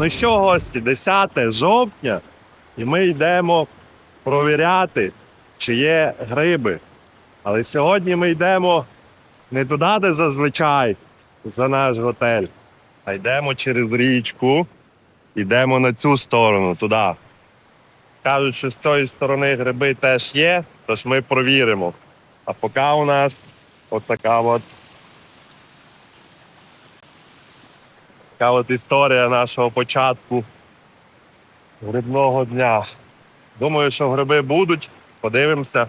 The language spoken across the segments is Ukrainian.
Ну що, гості, 10 жовтня, і ми йдемо провіряти, чи є гриби. Але сьогодні ми йдемо не туди, де зазвичай за наш готель, а йдемо через річку, йдемо на цю сторону, туди. Кажуть, що з цієї сторони гриби теж є, тож ми провіримо. А поки у нас от така от така от історія нашого початку грибного дня. Думаю, що гриби будуть, подивимося.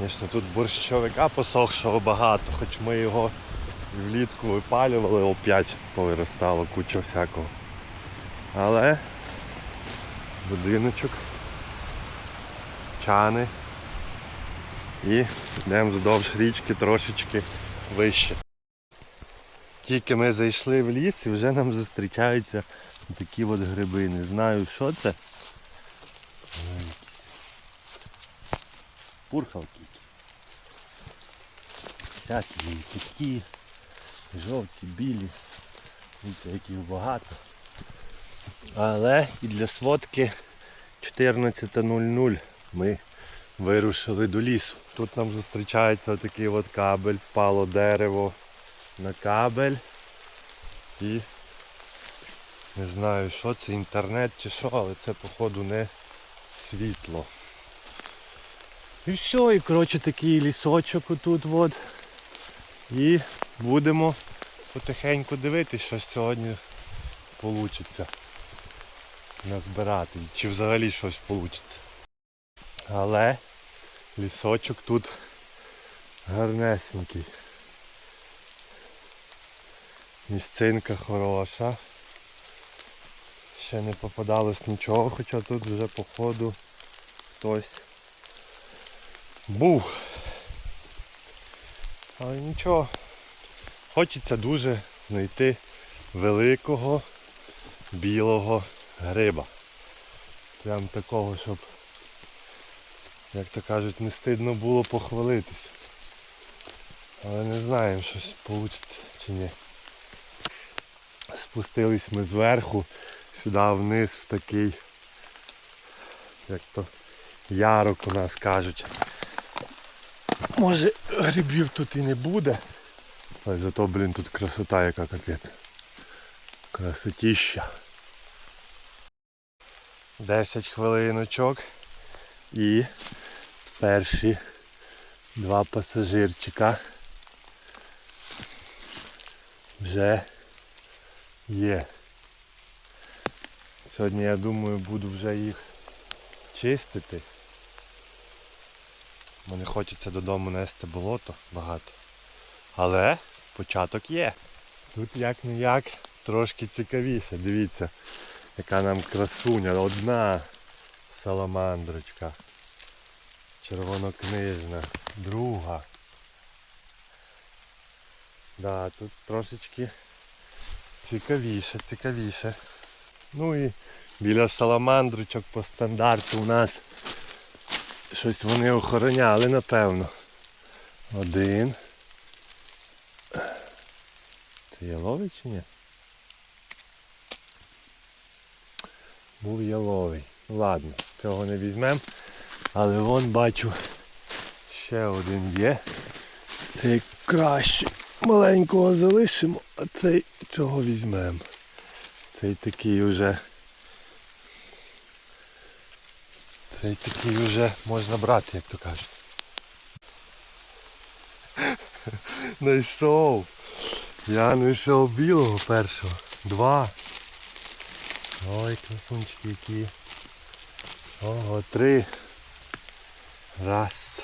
Звісно, тут борщовика посохшого багато, хоч ми його влітку випалювали, опять повиростало куча всякого. Але будиночок, чани і йдемо вздовж річки трошечки вище. Тільки ми зайшли в ліс і вже нам зустрічаються такі от гриби. Не знаю що це. Пурхалки якісь. Всякі такі, жовті, білі. Дивіться, яких багато. Але і для сводки 14.00 ми вирушили до лісу. Тут нам зустрічається такий от кабель, впало дерево на кабель. І не знаю що це, інтернет чи що, але це походу не світло. І все, і коротше такий лісочок отут от. І будемо потихеньку дивитися, що сьогодні вийде назбирати. Чи взагалі щось вийде. Але лісочок тут гарнесенький. Місцинка хороша. Ще не попадалось нічого, хоча тут вже походу хтось був. Але нічого. Хочеться дуже знайти великого білого гриба. Прям такого, щоб, як то кажуть, не стидно було похвалитися. Але не знаємо, щось вийде чи ні. Спустились ми зверху, сюди вниз в такий, як то ярок у нас кажуть. Може грибів тут і не буде. Але зато, блін, тут красота яка капець. Красотіща. 10 хвилиночок і перші два пасажирчика вже є. Сьогодні я думаю буду вже їх чистити. Не хочеться додому нести болото багато. Але початок є. Тут як не як трошки цікавіше. Дивіться, яка нам красуня. Одна саламандрочка. Червонокнижна. Друга. Да, тут трошечки цікавіше, цікавіше. Ну і біля саламандрочок по стандарту у нас щось вони охороняли, напевно. Один. Це яловий чи ні? Був яловий. Ладно, цього не візьмемо. Але вон бачу ще один є. Цей краще. Маленького залишимо, а цей цього візьмемо. Цей такий уже. Цей такий вже можна брати, як то кажуть. Найшов. Я знайшов білого першого. Два. Ой, красунчики які. Ого, три. Раз.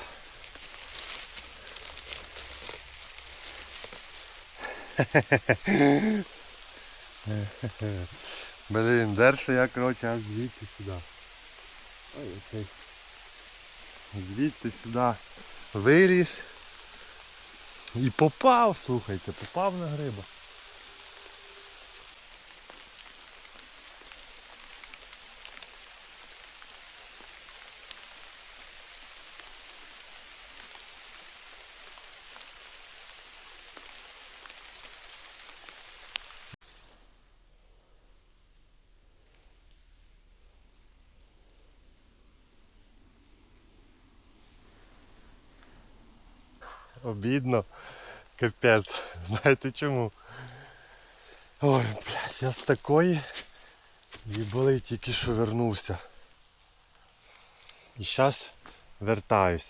Блін, дерся я, коротше, аж звідти сюди. Ой, окей. Звідти сюди виріс. І попав, слухайте, попав на гриба. Обідно. Капець. Знаєте чому? Ой, блядь, я з такої їбали тільки що вернувся. І зараз вертаюсь.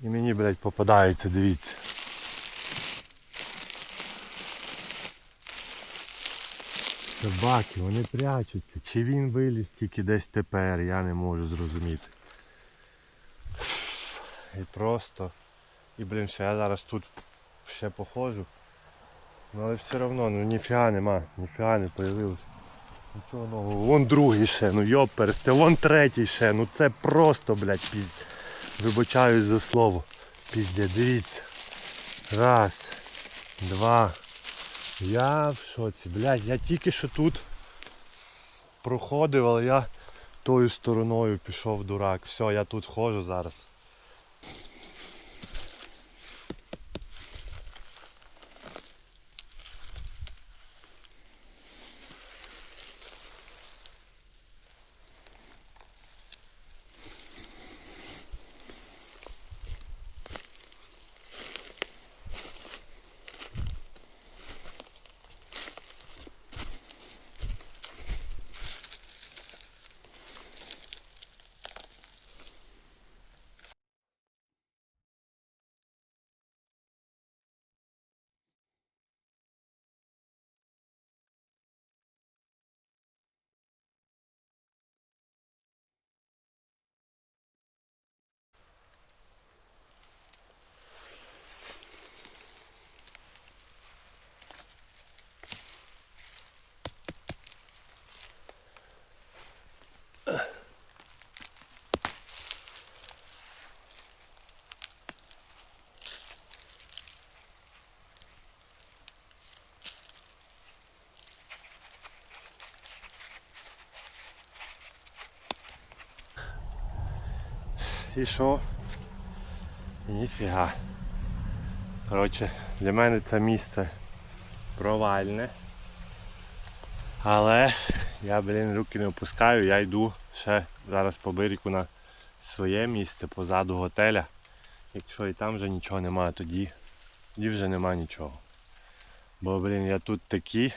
І мені, блядь, попадається, дивіться. Собаки, вони прячуться. Чи він виліз тільки десь тепер, я не можу зрозуміти. І просто. І блін, що я зараз тут ще походжу. Ну але все одно, ну ніфіга нема, ніфіга не появилось. Нічого нового. Вон другий ще, ну йоперсте, вон третій ще, ну це просто, блядь, пізд. Вибачаюсь за слово. Пізде, дивіться. Раз, два. Я в шоці, блядь, я тільки що тут проходив, але я тою стороною пішов дурак. Все, я тут ходжу зараз. І що? Ніфіга. Коротше, для мене це місце провальне. Але я, блін, руки не опускаю, я йду ще зараз по берегу на своє місце позаду готеля. Якщо і там вже нічого немає, тоді, тоді вже нема нічого. Бо, блін, я тут такі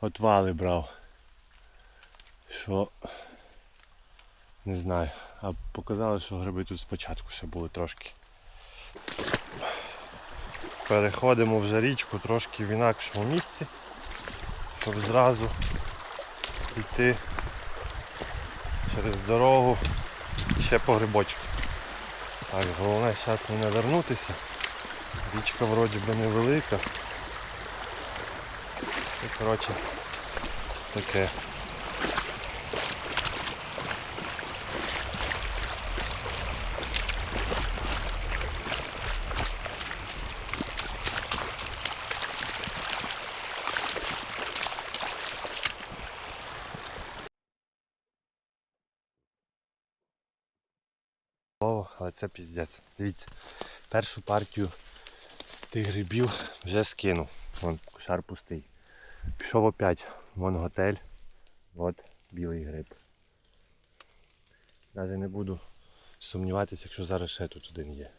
отвали брав. Що не знаю. А показали, що гриби тут спочатку ще були трошки. Переходимо вже річку трошки в інакшому місці, щоб зразу йти через дорогу ще по грибочки. Так, головне зараз не навернутися. Річка вроді би невелика. І коротше таке. О, але це піздець. Дивіться, першу партію тих грибів вже скинув. Вон кошар пустий. Пішов опять. Вон готель. От білий гриб. Навіть не буду сумніватися, якщо зараз ще тут один є.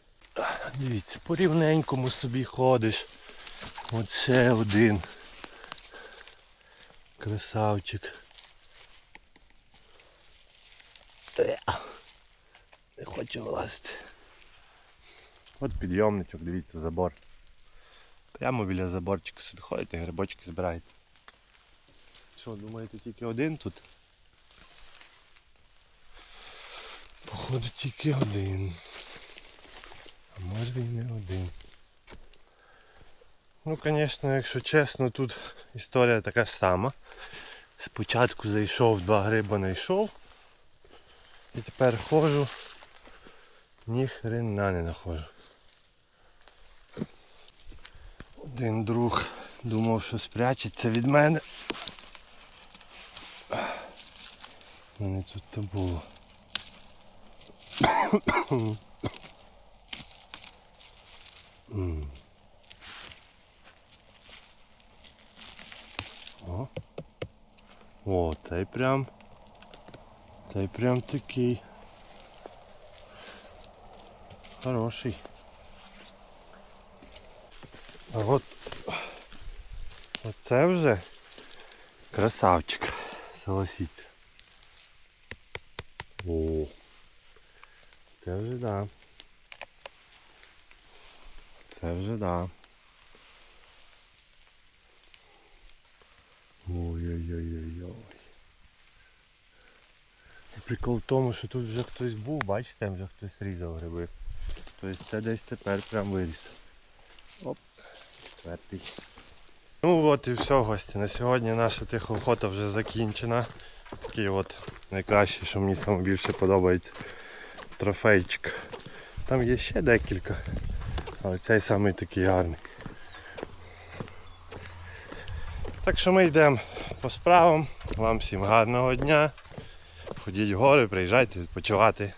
Дивіться, по рівненькому собі ходиш. От ще один. Красавчик. Е. Не хочу вилазити. От підйомничок, дивіться, забор. Прямо біля заборчика собі ходите, грибочки збираєте. Що, думаєте, тільки один тут? Походу тільки один. А може і не один. Ну, звісно, якщо чесно, тут історія така ж сама. Спочатку зайшов, два гриба знайшов. І тепер ходжу. Ні хрена не знаходжу. Один друг думав, що спрячеться від мене. Ну тут то було. О. О, цей прям. Цей прям такий. Хороший. А от оце вже красавчик. Согласіться. О. Це вже да. Це вже да. Ой-ой-ой-ой-ой. І Прикол в тому, що тут вже хтось був, бачите, там вже хтось різав гриби. Тобто це десь тепер прям виріс. Оп, четвертий. Ну от і все, гості. На сьогодні наша тиха охота вже закінчена. Такий от найкращий, що мені саме більше подобається трофейчик. Там є ще декілька, але цей самий такий гарний. Так що ми йдемо по справам. Вам всім гарного дня. Ходіть в гори, приїжджайте відпочивати.